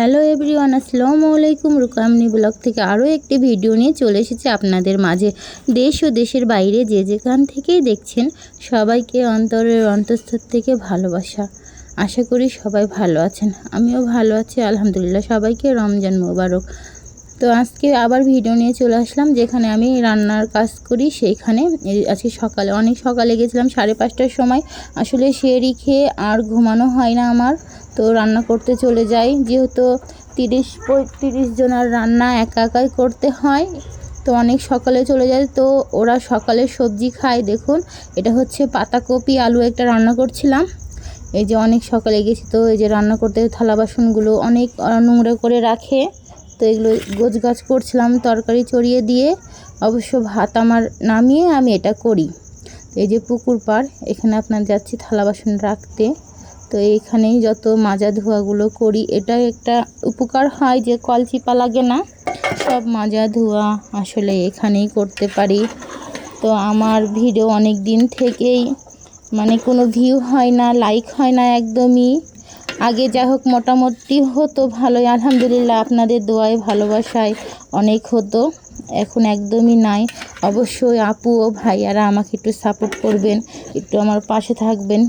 Hello everyone, আসসালামু আলাইকুম। রুকামনি blog থেকে আরও একটি ভিডিও নিয়ে চলে এসেছি আপনাদের মাঝে। দেশ ও দেশের বাইরে যে যেখান থেকেই দেখছেন, সবাইকে অন্তরের অন্তঃস্থল থেকে ভালোবাসা। আশা করি সবাই ভালো আছেন। আমিও ভালো আছি, আলহামদুলিল্লাহ, সবাইকে রমজান মোবারক। তো আজকে আবার ভিডিও নিয়ে চলে আসলাম, যেখানে আমি রান্নার কাজ করি সেইখানে। আজকে সকালে, অনেক সকালে গেছিলাম, সাড়ে পাঁচটার সময়। আসলে সেরি খেয়ে আর ঘুমানো হয় না আমার। তো রান্না করতে চলে যাই। যেহেতু তিরিশ পঁয়ত্রিশ জনের রান্না একা একাই করতে হয়, তো অনেক সকালে চলে যায়। তো ওরা সকালে সবজি খায়, দেখুন। এটা হচ্ছে পাতাকপি আলু একটা রান্না করছিলাম। এই যে অনেক সকালে গেছি তো এই যে রান্না করতে থালা বাসনগুলো অনেক নোংরা করে রাখে। তো এগুলো গোছ গাছ করছিলাম তরকারি চড়িয়ে দিয়ে। অবশ্য ভাত আমার নামিয়ে আমি এটা করি। এই যে পুকুর পাড়, এখানে আপনার যাচ্ছি থালা বাসন রাখতে। তো এইখানেই যত মাজা ধোয়াগুলো করি এটা একটা উপকার হয় যে কল চিপা লাগে না। সব মাজা ধোয়া আসলে এখানেই করতে পারি। তো আমার ভিডিও অনেক দিন থেকেই মানে কোনো ভিউ হয় না লাইক হয় না একদমই। আগে যা হোক মোটামুটি হতো, ভালোই। আলহামদুলিল্লাহ আপনাদের দোয়ায়, ভালোবাসায় অনেক হতো। এখন একদমই নাই। অবশ্যই আপু ও ভাইয়ারা আমাকে একটু সাপোর্ট করবেন, একটু আমার পাশে থাকবেন।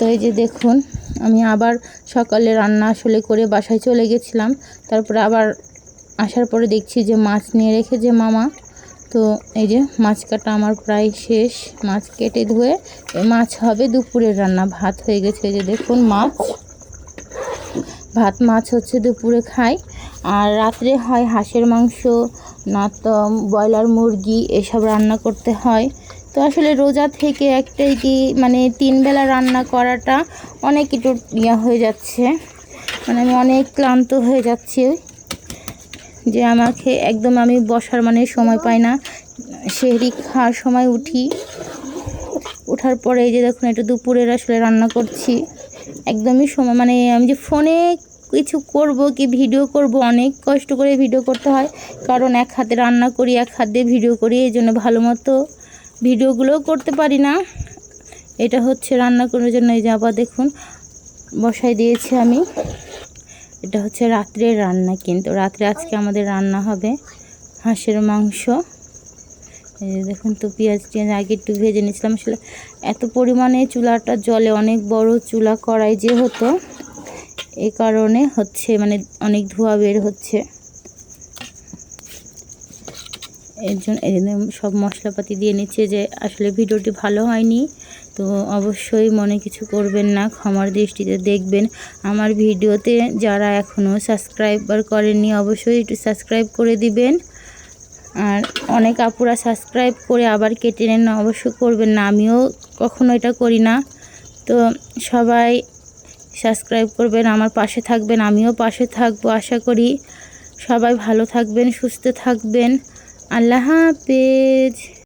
তো এই যে দেখুন, আমি আবার সকালে রান্না আসলে করে বাসায় চলে গেছিলাম। তারপরে আবার আসার পরে দেখছি যে মাছ নিয়ে রেখেছে মামা। তো এই যে মাছ কাটা আমার প্রায় শেষ। মাছ কেটে ধুয়ে মাছ হবে দুপুরের রান্না। ভাত হয়ে গেছে এই যে দেখুন মাছ। ভাত মাছ হচ্ছে দুপুরে খাই। আর রাত্রে হয় হাঁসের মাংস না তো ব্রয়লার মুরগি, এসব রান্না করতে হয়। তো আসলে রোজা থেকে একটাই কি মানে তিন বেলা রান্না করাটা অনেক একটু ইয়া হয়ে যাচ্ছে। মানে আমি অনেক ক্লান্ত হয়ে যাচ্ছি যে আমাকে একদম আমি বসার মানে সময় পাই না। সেহরি খাওয়ার সময় উঠি। ওঠার পরে এই যে দেখুন, একটু দুপুরের আসলে রান্না করছি। একদমই সময় মানে আমি যে ফোনে কিছু করব কি ভিডিও করব, অনেক কষ্ট করে ভিডিও করতে হয়। কারণ এক হাতে রান্না করি, এক হাতে ভিডিও করি, এই জন্য ভালো মতো ভিডিওগুলোও করতে পারি না। এটা হচ্ছে রান্না করার জন্য এই যে দেখুন বসাই দিয়েছি আমি। এটা হচ্ছে রাত্রের রান্না কিন্তু। রাত্রে আজকে আমাদের রান্না হবে হাঁসের মাংস। যে দেখুন তো পেঁয়াজ টিয়াজ আগে একটু ভেজে নিয়েছিলাম। আসলে এত পরিমাণে চুলাটা জলে অনেক বড় চুলা কড়াই যেহেতু এ কারণে হচ্ছে মানে অনেক ধোঁয়া বের হচ্ছে। এর জন্য সব মশলাপাতি দিয়ে নিচ্ছে যে আসলে ভিডিওটি ভালো হয়নি। তো অবশ্যই মনে কিছু করবেন না, ক্ষমার দৃষ্টিতে দেখবেন। আমার ভিডিওতে যারা এখনও সাবস্ক্রাইবার করেননি, অবশ্যই একটু সাবস্ক্রাইব করে দিবেন। আর অনেক আপুরা সাবস্ক্রাইব করে আবার কেটে নেন, অবশ্য করবেন না। আমিও কখনো এটা করি না। তো সবাই সাবস্ক্রাইব করবেন, আমার পাশে থাকবেন, আমিও পাশে থাকব, আশা করি সবাই ভালো থাকবেন, সুস্থ থাকবেন। আল্লাহ হাফেজ।